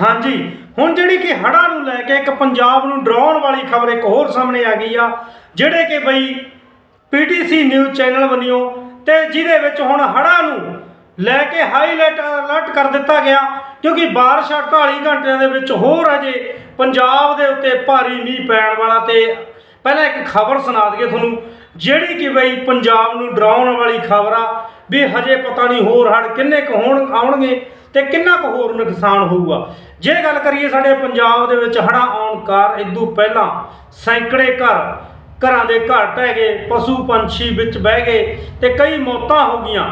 ਹਾਂਜੀ, ਹੁਣ ਜਿਹੜੀ ਕਿ ਹੜ੍ਹਾਂ ਨੂੰ ਲੈ ਕੇ ਇੱਕ ਪੰਜਾਬ ਨੂੰ ਡਰਾਉਣ ਵਾਲੀ ਖਬਰ ਇੱਕ ਹੋਰ ਸਾਹਮਣੇ ਆ ਗਈ ਆ, ਜਿਹੜੇ ਕਿ ਬਈ ਪੀਟੀਸੀ ਨਿਊਜ਼ ਚੈਨਲ ਬਣਿਓ ਤੇ ਜਿਹਦੇ ਵਿੱਚ ਹੁਣ ਹੜ੍ਹਾਂ ਨੂੰ ਲੈ ਕੇ ਹਾਈਲਾਈਟ ਅਲਰਟ ਕਰ ਦਿੱਤਾ ਗਿਆ, ਕਿਉਂਕਿ ਬਾਰਿਸ਼ 48 ਘੰਟਿਆਂ ਦੇ ਵਿੱਚ ਹੋਰ ਅਜੇ ਪੰਜਾਬ ਦੇ ਉੱਤੇ ਭਾਰੀ ਮੀਂਹ ਪੈਣ ਵਾਲਾ ਤੇ ਪਹਿਲਾਂ ਇੱਕ ਖਬਰ ਸੁਣਾ ਦਈਏ ਤੁਹਾਨੂੰ, ਜਿਹੜੀ ਕਿ ਬਈ ਪੰਜਾਬ ਨੂੰ ਡਰਾਉਣ ਵਾਲੀ ਖਬਰ ਆ, ਵੀ ਹਜੇ ਪਤਾ ਨਹੀਂ ਹੋਰ ਹੜ ਕਿੰਨੇ ਕੁ ਹੋਣ ਆਉਣਗੇ ਤੇ ਕਿੰਨਾ ਕੁ ਹੋਰ ਨੁਕਸਾਨ ਹੋਊਗਾ? ਜੇ ਗੱਲ ਕਰੀਏ ਸਾਡੇ ਪੰਜਾਬ ਦੇ ਵਿੱਚ ਹੜ੍ਹਾਂ ਆਉਣ ਕਾਰ ਇਦੋਂ ਪਹਿਲਾਂ ਸੈਂਕੜੇ ਘਰ, ਘਰਾਂ ਦੇ ਘਰ ਢਹਿ ਗਏ, ਪਸ਼ੂ ਪੰਛੀ ਵਿੱਚ ਬਹਿ ਗਏ ਤੇ ਕਈ ਮੌਤਾਂ ਹੋ ਗਈਆਂ।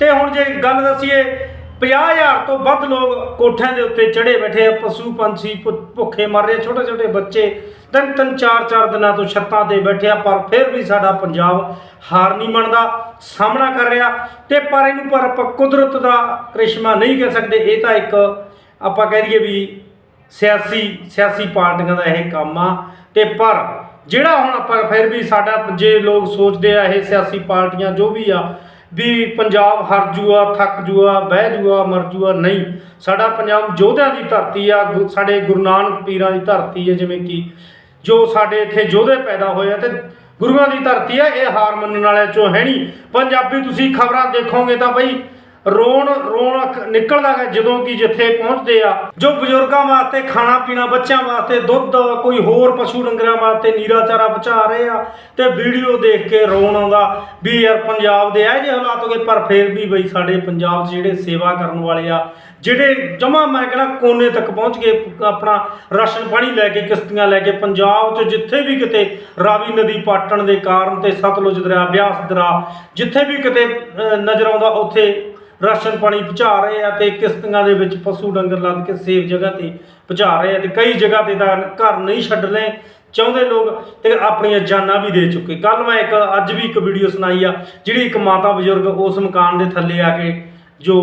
ਤੇ ਹੁਣ ਜੇ ਗੱਲ ਦਸੀਏ 50000 ਤੋਂ ਵੱਧ ਲੋਕ ਕੋਠਿਆਂ ਦੇ ਉੱਤੇ ਚੜੇ ਬੈਠੇ ਆ, ਪਸ਼ੂ ਪੰਛੀ ਭੁ- ਭੁੱਖੇ ਮਰ ਰਹੇ ਛੋਟੇ ਛੋਟੇ ਬੱਚੇ। ਤਿੰਨ ਤਿੰਨ, ਚਾਰ ਚਾਰ ਦਿਨਾਂ ਤੋਂ ਛੱਤਾਂ ਤੇ ਬੈਠੇ ਆ, ਪਰ ਫਿਰ ਵੀ ਸਾਡਾ ਪੰਜਾਬ ਹਾਰ ਨਹੀਂ ਮੰਨਦਾ, ਸਾਹਮਣਾ ਕਰ ਰਿਹਾ। ਤੇ ਪਰ ਇਹਨੂੰ ਪਰ ਆਪਾਂ ਕੁਦਰਤ ਦਾ ਕ੍ਰਿਸ਼ਮਾ ਨਹੀਂ ਕਹਿ ਸਕਦੇ। ਇਹ ਤਾਂ ਇੱਕ ਆਪਾਂ ਕਹਿ ਦਈਏ ਵੀ ਸਿਆਸੀ ਸਿਆਸੀ ਪਾਰਟੀਆਂ ਦਾ ਇਹ ਕੰਮ ਆ। ਤੇ ਪਰ ਜਿਹੜਾ ਹੁਣ ਆਪਾਂ ਫਿਰ ਵੀ ਸਾਡਾ ਜੇ ਲੋਕ ਸੋਚਦੇ ਆ ਇਹ ਸਿਆਸੀ ਪਾਰਟੀਆਂ ਜੋ ਵੀ ਆ ਵੀ ਪੰਜਾਬ ਹਰ ਜੂਆ, ਥੱਕ ਜੂਆ, ਬਹਿ ਜੂਆ, ਮਰ ਜੂਆ, ਨਹੀਂ। ਸਾਡਾ ਪੰਜਾਬ ਯੋਧਿਆਂ ਦੀ ਧਰਤੀ ਆ, ਗੁ- ਸਾਡੇ ਗੁਰੂ ਨਾਨਕ ਪੀਰਾਂ ਦੀ ਧਰਤੀ ਹੈ ਜਿਵੇਂ ਕਿ ਜੋ ਸਾਡੇ ਇੱਥੇ ਯੋਧੇ ਪੈਦਾ ਹੋਏ ਆ ਤੇ ਗੁਰੂਆਂ ਦੀ ਧਰਤੀ ਆ, ਇਹ ਹਾਰ ਮੰਨਣ ਵਾਲਿਆਂ ਚੋਂ ਹੈ ਨਹੀਂ। ਪੰਜਾਬੀ ਤੁਸੀਂ ਖਬਰਾਂ ਦੇਖੋਗੇ ਤਾਂ ਬਈ ਰੋਣ ਰੋਣ ਨਿਕਲਦਾ ਹੈ ਜਦੋਂ ਕਿ ਜਿੱਥੇ ਪਹੁੰਚਦੇ ਆ। ਜੋ ਬਜ਼ੁਰਗਾਂ ਵਾਸਤੇ ਖਾਣਾ ਪੀਣਾ, ਬੱਚਿਆਂ ਵਾਸਤੇ ਦੁੱਧ, ਕੋਈ ਹੋਰ ਪਸ਼ੂ ਡੰਗਰਾਂ ਵਾਸਤੇ ਨੀਰਾ ਚਾਰਾ ਬਚਾ ਰਹੇ ਆ ਤੇ ਵੀਡੀਓ ਦੇਖ ਕੇ ਰੋਣ ਆਉਂਦਾ ਵੀ ਯਾਰ ਪੰਜਾਬ ਦੇ ਇਹ ਜਿਹੇ ਹਾਲਾਤ ਹੋ ਗਏ, ਪਰ ਫਿਰ ਵੀ ਬਈ ਸਾਡੇ ਪੰਜਾਬ 'ਚ ਜਿਹੜੇ ਸੇਵਾ ਕਰਨ ਵਾਲੇ ਆ, ਜਿਹੜੇ ਜਮਾ ਮੈਂ ਕਹਿੰਦਾ ਕੋਨੇ ਤੱਕ ਪਹੁੰਚ ਗਏ, ਆਪਣਾ ਰਾਸ਼ਨ ਪਾਣੀ ਲੈ ਕੇ, ਕਿਸ਼ਤੀਆਂ ਲੈ ਕੇ, ਪੰਜਾਬ 'ਚ ਜਿੱਥੇ ਵੀ ਕਿਤੇ ਰਾਵੀ ਨਦੀ ਪਾਟਣ ਦੇ ਕਾਰਨ ਤੇ ਸਤਲੁਜ ਦਰਿਆ, ਬਿਆਸ ਦਰਿਆ, ਜਿੱਥੇ ਵੀ ਕਿਤੇ ਨਜ਼ਰ ਆਉਂਦਾ, ਉੱਥੇ ਰਾਸ਼ਨ ਪਾਣੀ ਪਹੁੰਚਾ ਰਹੇ ਆ ਤੇ ਕਿਸ਼ਤੀਆਂ ਦੇ ਵਿੱਚ ਪਸ਼ੂ ਡੰਗਰ ਲੱਦ ਕੇ ਸੇਫ ਜਗ੍ਹਾ ਤੇ ਪਹੁੰਚਾ ਰਹੇ ਆ ਤੇ ਕਈ ਜਗ੍ਹਾ ਤੇ ਤਾਂ ਘਰ ਨਹੀਂ ਛੱਡਣੇ ਚਾਹੁੰਦੇ ਲੋਕ ਤੇ ਆਪਣੀਆਂ ਜਾਨਾਂ ਵੀ ਦੇ ਚੁੱਕੇ। ਕੱਲ ਮੈਂ ਇੱਕ, ਅੱਜ ਵੀ ਇੱਕ ਵੀਡੀਓ ਸੁਣਾਈ ਆ, ਜਿਹੜੀ ਇੱਕ ਮਾਤਾ ਬਜ਼ੁਰਗ ਉਸ ਮਕਾਨ ਦੇ ਥੱਲੇ ਆ ਕੇ ਜੋ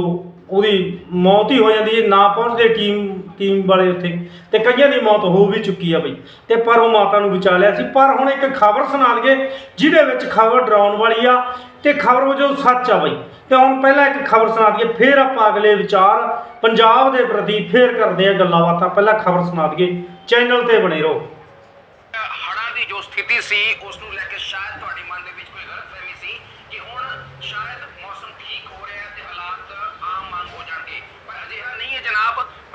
ਉਹਦੀ ਮੌਤ ਹੀ ਹੋ ਜਾਂਦੀ ਹੈ, ਨਾ ਪਹੁੰਚਦੇ ਟੀਮ ਟੀਮ ਵਾਲੇ ਉੱਥੇ। ਤੇ ਕਈਆਂ ਦੀ ਮੌਤ ਹੋ ਵੀ ਚੁੱਕੀ ਆ ਬਈ। ਤੇ ਪਰ ਉਹ ਮਾਤਾ ਨੂੰ ਬਚਾ ਲਿਆ ਸੀ। ਪਰ ਹੁਣ ਇੱਕ ਖਬਰ ਸੁਣਾ ਦਈਏ, ਜਿਹਦੇ ਵਿੱਚ ਖਬਰ ਡਰਾਉਣ ਵਾਲੀ ਆ ਤੇ ਖਬਰ ਉਹ ਜੋ ਸੱਚ ਆ ਬਈ। ਤੇ ਹੁਣ ਪਹਿਲਾਂ ਇੱਕ ਖਬਰ ਸੁਣਾ ਦਈਏ, ਫਿਰ ਆਪਾਂ ਅਗਲੇ ਵਿਚਾਰ ਪੰਜਾਬ ਦੇ ਪ੍ਰਤੀ ਫੇਰ ਕਰਦੇ ਆ ਗੱਲਾਂ ਬਾਤਾਂ। ਪਹਿਲਾਂ ਖਬਰ ਸੁਣਾ ਦਈਏ, ਚੈਨਲ ਤੇ ਬਣੇ ਰਹੋ। ਹੜ੍ਹਾਂ ਦੀ ਜੋ ਸਥਿਤੀ ਸੀ ਉਸ ਨੂੰ ਲੈ ਕੇ ਸ਼ਾਇਦ ਤੁਹਾਡੇ ਮਨ ਦੇ ਵਿੱਚ ਕੋਈ ਗਲਤਫਹਿਮੀ ਸੀ ਕਿ ਹੁਣ ਸ਼ਾਇਦ ਮੌਸਮ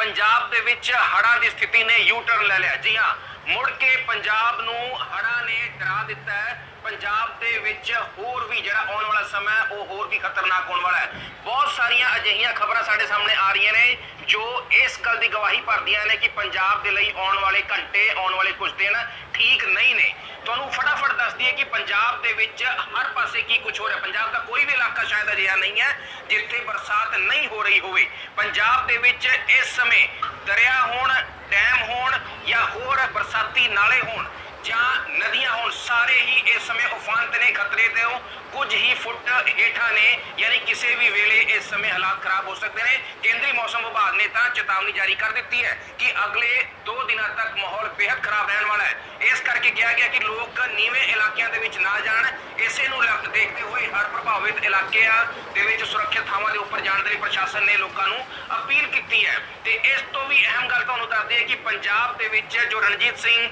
ਪੰਜਾਬ ਦੇ ਵਿੱਚ ਹੜ੍ਹਾਂ ਦੀ ਸਥਿਤੀ ਨੇ ਯੂ ਟਰਨ ਲੈ ਲਿਆ। ਜੀ ਹਾਂ ਮੁੜ ਕੇ ਪੰਜਾਬ ਨੂੰ ਹੜ੍ਹਾਂ ਨੇ ਡਰਾ ਦਿੱਤਾ ਹੈ। ਪੰਜਾਬ ਦੇ ਵਿੱਚ ਹੋਰ ਵੀ ਜਿਹੜਾ ਆਉਣ ਵਾਲਾ ਸਮਾਂ ਹੈ, ਉਹ ਹੋਰ ਵੀ ਖਤਰਨਾਕ ਹੋਣ ਵਾਲਾ ਹੈ। ਬਹੁਤ ਸਾਰੀਆਂ ਅਜਿਹੀਆਂ ਖਬਰਾਂ ਸਾਡੇ ਸਾਹਮਣੇ ਆ ਰਹੀਆਂ ਨੇ ਜੋ ਇਸ ਗੱਲ ਦੀ ਗਵਾਹੀ ਭਰਦੀਆਂ ਨੇ ਕਿ ਪੰਜਾਬ ਦੇ ਲਈ ਆਉਣ ਵਾਲੇ ਘੰਟੇ ਆਉਣ ਵਾਲੇ ਕੁਝ ਦਿਨ ਠੀਕ ਨਹੀਂ ਨੇ। ਤੁਹਾਨੂੰ ਫਟਾਫਟ ਦੱਸ ਦਈਏ ਕਿ ਪੰਜਾਬ ਦੇ ਵਿੱਚ ਹਰ ਪਾਸੇ ਕੀ ਕੁਝ ਹੋ ਰਿਹਾ? ਪੰਜਾਬ ਦਾ ਕੋਈ ਵੀ ਇਲਾਕਾ ਸ਼ਾਇਦ ਅਜਿਹਾ ਨਹੀਂ ਹੈ ਜਿੱਥੇ ਬਰਸਾਤ ਨਹੀਂ ਹੋ ਰਹੀ ਹੋਵੇ। ਪੰਜਾਬ ਦੇ ਵਿੱਚ ਇਸ ਸਮੇਂ ਦਰਿਆ ਹੋਣ, ਡੈਮ ਹੋਣ ਜਾਂ ਹੋਰ ਬਰਸਾਤੀ ਨਾਲੇ ਹੋਣ ਜਾਂ ਨਦੀਆਂ ਹੋਣ, ਸਾਰੇ ਹੀ ਇਸ ਸਮੇਂ ਉਫਾਨ ਤੇ ਨੇ, ਖਤਰੇ ਤੇ ਹੋ। ਕੁਝ ਹੀ ਫੁੱਟ ਹੇਠਾਂ ਨੇ, ਯਾਨੀ ਕਿਸੇ ਵੀ ਵੇਲੇ ਇਸ ਸਮੇਂ ਹਾਲਾਤ ਖਰਾਬ ਹੋ ਸਕਦੇ ਨੇ। ਕੇਂਦਰੀ ਮੌਸਮ ਵਿਭਾਗ ਨੇ ਤਾਂ ਚੇਤਾਵਨੀ ਜਾਰੀ ਕਰ ਦਿੱਤੀ ਹੈ ਕਿ ਅਗਲੇ 2 ਦਿਨਾਂ ਤੱਕ ਮਾਹੌਲ ਬੇहद ਖਰਾਬ ਰਹਿਣ ਵਾਲਾ ਹੈ। ਇਸ ਕਰਕੇ ਕਿਹਾ ਗਿਆ ਕਿ ਲੋਕ ਨੀਵੇਂ ਇਲਾਕਿਆਂ ਦੇ ਵਿੱਚ ਨਾ ਜਾਣ। ਇਸੇ ਨੂੰ ਲੱਗ ਦੇਖਦੇ ਹੋਏ ਹਰ ਪ੍ਰਭਾਵਿਤ ਇਲਾਕਿਆਂ ਦੇ ਵਿੱਚ ਸੁਰੱਖਿਅਤ ਥਾਵਾਂ ਦੇ ਉੱਪਰ ਜਾਣ ਦੇ ਲਈ ਪ੍ਰਸ਼ਾਸਨ ਨੇ ਲੋਕਾਂ ਨੂੰ ਅਪੀਲ ਕੀਤੀ ਹੈ। ਤੇ ਇਸ ਤੋਂ ਵੀ ਅਹਿਮ ਗੱਲ ਤੁਹਾਨੂੰ ਦੱਸਦੇ ਦਈਏ ਕਿ ਪੰਜਾਬ ਦੇ ਵਿੱਚ ਜੋ ਰਣਜੀਤ ਸਿੰਘ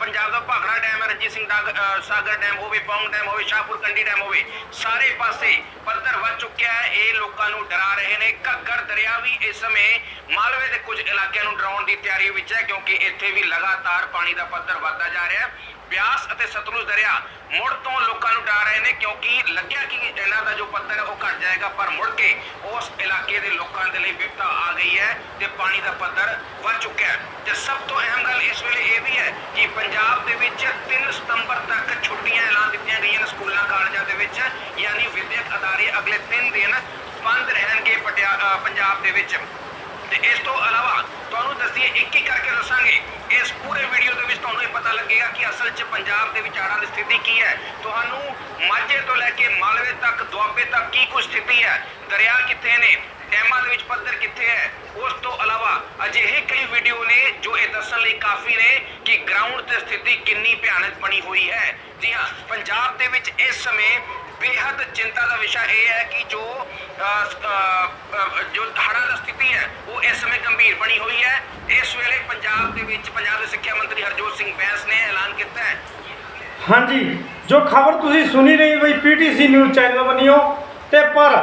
ਪੰਜਾਬ ਦਾ ਭਾਖੜਾ ਡੈਮ ਹੈ, ਰਣਜੀਤ ਸਿੰਘ ਦਾ ਸਾਗਰ ਡੈਮ ਹੋਵੇ, ਪੌਂਗ ਡੈਮ ਹੋਵੇ, ਸ਼ਾਹਪੁਰ, ਕੰਡੀ ਡੈਮ ਹੋਵੇ ਸਾਰੇ ਪਾਸੇ ਪੱਧਰ ਵੱਧ ਚੁੱਕਿਆ ਹੈ। ਇਹ ਲੋਕਾਂ ਨੂੰ ਡਰਾ ਰਹੇ ਨੇ। ਘੱਗਰ ਦਰਿਆ ਵੀ ਇਸ ਸਮੇਂ ਮਾਲਵੇ ਦੇ ਕੁਝ ਇਲਾਕਿਆਂ ਨੂੰ ਡਰਾਉਣ ਦੀ ਤਿਆਰੀ ਵਿੱਚ ਹੈ, ਕਿਉਂਕਿ ਇੱਥੇ ਵੀ ਲਗਾਤਾਰ ਪਾਣੀ ਦਾ ਪੱਧਰ ਵੱਧਦਾ ਜਾ ਰਿਹਾ ਹੈ। ਬਿਆਸ ਅਤੇ ਸਤਲੁਜ ਦਰਿਆ ਮੁੜ ਤੋਂ ਲੋਕਾਂ ਨੂੰ ਡਰਾ ਰਹੇ ਨੇ, ਕਿਉਂਕਿ ਲੱਗਿਆ ਕਿ ਇਹਨਾਂ ਦਾ ਜੋ ਪੱਧਰ ਹੈ, ਉਹ ਘਟ ਜਾਏਗਾ, ਪਰ ਮੁੜ ਕੇ ਉਸ ਇਲਾਕੇ ਦੇ ਲੋਕਾਂ ਦੇ ਲਈ ਵਿਪਤਾ ਆ ਗਈ ਹੈ ਤੇ ਪਾਣੀ ਦਾ ਪੱਧਰ ਵੱਧ ਚੁੱਕਿਆ ਹੈ। ਤੇ ਸਭ ਤੋਂ ਅਹਿਮ ਗੱਲ ਇਸ ਵੇਲੇ ਇਹ ਵੀ ਹੈ ਕਿ ਪੰਜਾਬ ਦੇ ਵਿੱਚ 3 ਸਤੰਬਰ ਤੱਕ ਛੁੱਟੀ ਐਲਾਨ ਦਿੱਤੀਆਂ ਗਈਆਂ ਨੇ ਸਕੂਲਾਂ ਕਾਲਜਾਂ ਦੇ ਵਿੱਚ ਯਾਨੀ ਵਿਦਿਅਕ ਅਦਾਰੇ ਅਗਲੇ 3 ਦਿਨ ਬੰਦ ਰਹਿਣਗੇ ਪਟਿਆ- ਅ, ਪੰਜਾਬ ਦੇ ਵਿੱਚ। ਤੇ ਇਸ ਤੋਂ ਇਲਾਵਾ ਤੁਹਾਨੂੰ ਦੱਸੀਏ, ਇੱਕ ਇੱਕ ਕਰਕੇ ਦੱਸਾਂਗੇ, ਇਸ ਪੂਰੇ ਵੀਡੀਓ ਦੇ ਵਿੱਚ ਤੁਹਾਨੂੰ ਇਹ ਪਤਾ ਲੱਗੇਗਾ ਕਿ ਅਸਲ 'ਚ ਪੰਜਾਬ ਦੇ ਵਿੱਚ ਦੀ ਸਥਿਤੀ ਕੀ ਹੈ। ਤੁਹਾਨੂੰ ਮਾਝੇ ਤੋਂ ਲੈ ਕੇ ਮਾਲਵੇ ਤੱਕ, ਦੁਆਬੇ ਤੱਕ ਕੀ ਕੁਝ ਸਥਿਤੀ ਹੈ? ਦਰਿਆ ਕਿੱਥੇ ਨੇ? ਡੈਮਾਂ ਦੇ ਵਿੱਚ ਪੱਧਰ ਕਿੱਥੇ ਹੈ? ਉਸ ਤੋਂ ਇਲਾਵਾ ਅਜਿਹੇ ਕਈ ਵੀਡੀਓ ਨੇ ਜੋ ਇਹ ਦੱਸਣ ਲਈ ਕਾਫੀ ਨੇ ਕਿ ਗਰਾਊਂਡ ਤੇ ਸਥਿਤੀ ਕਿੰਨੀ ਭਿਆਨਕ ਬਣੀ ਹੋਈ ਹੈ। ਜੀ ਹਾਂ, ਪੰਜਾਬ ਦੇ ਵਿੱਚ ਇਸ ਸਮੇਂ ਬੇहद ਚਿੰਤਾ ਦਾ ਵਿਸ਼ਾ ਇਹ ਹੈ ਕਿ ਜੋ ਜੋ ਹੜ੍ਹਾਂ ਦੀ ਸਥਿਤੀ ਹੈ, ਉਹ ਇਸ ਸਮੇਂ ਗੰਭੀਰ ਬਣੀ ਹੋਈ ਹੈ। ਇਸ ਵੇਲੇ ਪੰਜਾਬ ਦੇ ਵਿੱਚ ਪੰਜਾਬ ਦੇ ਸਿੱਖਿਆ ਮੰਤਰੀ ਹਰਜੋਤ ਸਿੰਘ ਬੈਂਸ ਨੇ ਐਲਾਨ ਕੀਤਾ ਹੈ। ਹਾਂਜੀ, ਜੋ ਖਬਰ ਤੁਸੀਂ ਸੁਣੀ ਰਹੀ ਬਈ ਪੀਟੀਸੀ ਨਿਊਜ਼ ਚੈਨਲ ਬਣਿਓ ਤੇ ਪਰ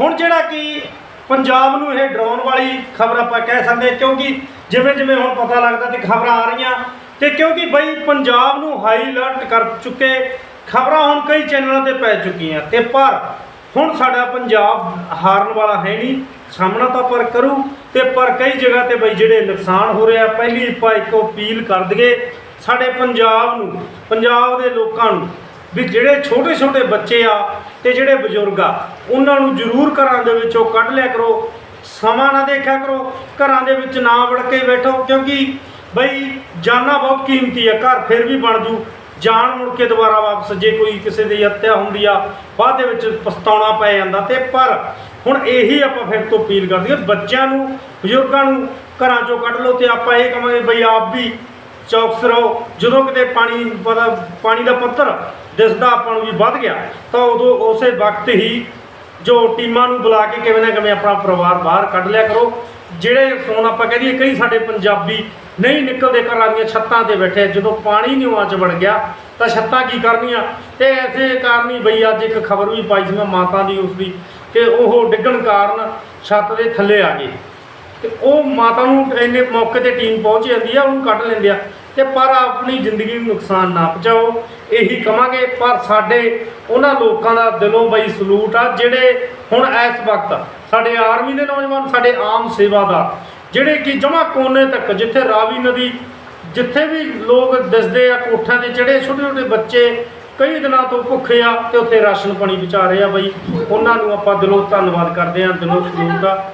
ਹੁਣ ਜਿਹੜਾ ਕਿ ਪੰਜਾਬ ਨੂੰ ਇਹ ਡਰਾਉਣ ਵਾਲੀ ਖਬਰ ਆਪਾਂ ਕਹਿ ਸਕਦੇ ਕਿਉਂਕਿ ਜਿਵੇਂ ਜਿਵੇਂ ਹੁਣ ਪਤਾ ਲੱਗਦਾ ਤੇ ਖਬਰਾਂ ਆ ਰਹੀਆਂ, ਤੇ ਕਿਉਂਕਿ ਬਈ ਪੰਜਾਬ ਨੂੰ ਹਾਈ ਅਲਰਟ ਕਰ ਚੁੱਕੇ ਖਬਰਾਂ ਹੁਣ ਕਈ ਚੈਨਲਾਂ ਤੇ ਪੈ ਚੁੱਕੀਆਂ ਤੇ ਪਰ ਹੁਣ ਸਾਡਾ ਪੰਜਾਬ ਹਾਰਨ ਵਾਲਾ ਹੈ ਨਹੀਂ, ਸਾਹਮਣਾ ਤਾਂ ਪਰ ਕਰੂ ਤੇ ਪਰ ਕਈ ਜਗ੍ਹਾ ਤੇ ਬਈ ਜਿਹੜੇ ਨੁਕਸਾਨ ਹੋ ਰਿਹਾ, ਪਹਿਲੀ ਆਪਾਂ ਇੱਕ ਅਪੀਲ ਕਰ ਦਈਏ, ਸਾਡੇ ਪੰਜਾਬ ਨੂੰ, ਪੰਜਾਬ ਦੇ ਲੋਕਾਂ ਨੂੰ ਵੀ ਜਿਹੜੇ ਛੋਟੇ ਛੋਟੇ ਬੱਚੇ ਆ ਤੇ ਜਿਹੜੇ ਬਜ਼ੁਰਗ ਆ, ਉਹਨਾਂ ਨੂੰ ਜ਼ਰੂਰ ਘਰਾਂ ਦੇ ਵਿੱਚੋਂ ਕੱਢ ਲਿਆ ਕਰੋ, ਸਮਾਂ ਨਾ ਦੇਖਿਆ ਕਰੋ, ਘਰਾਂ ਦੇ ਵਿੱਚ ਨਾ ਵੜ ਕੇ ਬੈਠੋ ਕਿਉਂਕਿ ਬਈ ਜਾਨਾਂ ਬਹੁਤ ਕੀਮਤੀ ਆ, ਘਰ ਫਿਰ ਵੀ ਬਣ ਜੂ ਜਾਨ ਮੁੜ ਕੇ ਦੁਬਾਰਾ ਵਾਪਸ ਜੇ ਕੋਈ ਕਿਸੇ ਦੀ ਹੱਤਿਆ ਹੁੰਦੀ ਆ, ਬਾਅਦ ਦੇ ਵਿੱਚ ਪਛਤਾਉਣਾ ਪੈ ਜਾਂਦਾ ਤੇ ਪਰ ਹੁਣ ਇਹੀ ਆਪਾਂ ਫਿਰ ਤੋਂ ਅਪੀਲ ਕਰਦੇ ਹਾਂ ਬੱਚਿਆਂ ਨੂੰ, ਬਜ਼ੁਰਗਾਂ ਨੂੰ ਘਰਾਂ ਚੋਂ ਕੱਢ ਲਓ ਤੇ ਆਪਾਂ ਇਹ ਕਹਾਂਗੇ ਬਈ ਆਪ ਵੀ ਚੌਕਸ ਰਹੋ। ਜਦੋਂ ਕਿਤੇ ਪਾਣੀ ਪਤਾ, ਪਾਣੀ ਦਾ ਪੱਧਰ ਦਿਸਦਾ ਆਪਾਂ ਨੂੰ ਵੀ ਵੱਧ ਗਿਆ, ਤਾਂ ਉਦੋਂ ਉਸੇ ਵਕਤ ਹੀ ਜੋ ਟੀਮਾਂ ਨੂੰ ਬੁਲਾ ਕੇ ਕਿਵੇਂ ਨਾ ਕਿਵੇਂ ਆਪਣਾ ਪਰਿਵਾਰ ਬਾਹਰ ਕੱਢ ਲਿਆ ਕਰੋ। ਜਿਹੜੇ ਫੋਨ ਆਪਾਂ ਕਹਿ ਦਈਏ ਕਈ ਸਾਡੇ ਪੰਜਾਬੀ ਨਹੀਂ ਨਿਕਲਦੇ ਘਰਾਂ ਦੀਆਂ ਛੱਤਾਂ ਤੇ ਬੈਠੇ। ਜਦੋਂ ਪਾਣੀ ਨਿਵਾਂ ਚ ਵੜ ਗਿਆ, ਤਾਂ ਛੱਤਾਂ ਕੀ ਕਰਨੀਆਂ? ਤੇ ਐਸੇ ਕਾਰਨ ਹੀ ਬਈ ਅੱਜ ਇੱਕ ਖਬਰ ਵੀ ਪਾਈ ਸੀ ਮੈਂ ਮਾਤਾ ਦੀ ਉਸ ਦੀ ਕਿ ਉਹ ਡਿੱਗਣ ਕਾਰਨ ਛੱਤ ਦੇ ਥੱਲੇ ਆ ਗਏ ਤੇ ਉਹ ਮਾਤਾ ਨੂੰ ਇੰਨੇ ਮੌਕੇ ਤੇ ਟੀਮ ਪਹੁੰਚ ਜਾਂਦੀ ਆ, ਉਹਨੂੰ ਕੱਢ ਲੈਂਦੇ ਆ। ਤੇ ਪਰ ਆਪਣੀ ਜ਼ਿੰਦਗੀ ਨੂੰ ਨੁਕਸਾਨ ਨਾ ਪਹੁੰਚਾਓ, ਇਹੀ ਕਵਾਂਗੇ। ਪਰ ਸਾਡੇ, ਉਹਨਾਂ ਲੋਕਾਂ ਦਾ ਦਿਲੋਂ ਬਈ ਸਲੂਟ ਆ, ਜਿਹੜੇ ਹੁਣ ਇਸ ਵਕਤ ਸਾਡੇ ਆਰਮੀ ਦੇ ਨੌਜਵਾਨ, ਸਾਡੇ ਆਮ ਸੇਵਾਦਾਰ ਜਿਹੜੇ ਕਿ ਜਮਾ ਕੋਨੇ ਤੱਕ, ਜਿੱਥੇ ਰਾਵੀ ਨਦੀ, ਜਿੱਥੇ ਵੀ ਲੋਕ ਦਿਸਦੇ ਆ ਕੋਠਿਆਂ ਦੇ ਜਿਹੜੇ ਛੋਟੇ ਛੋਟੇ ਬੱਚੇ, ਕਈ ਦਿਨਾਂ ਤੋਂ ਭੁੱਖੇ ਆ ਤੇ ਉੱਥੇ ਰਾਸ਼ਨ ਪਾਣੀ ਵਿਚਾਰੇ ਆ ਬਈ। ਉਹਨਾਂ ਨੂੰ ਆਪਾਂ ਦਿਲੋਂ ਧੰਨਵਾਦ ਕਰਦੇ ਆ, ਦਿਲੋਂ ਸਲੂਟ ਆ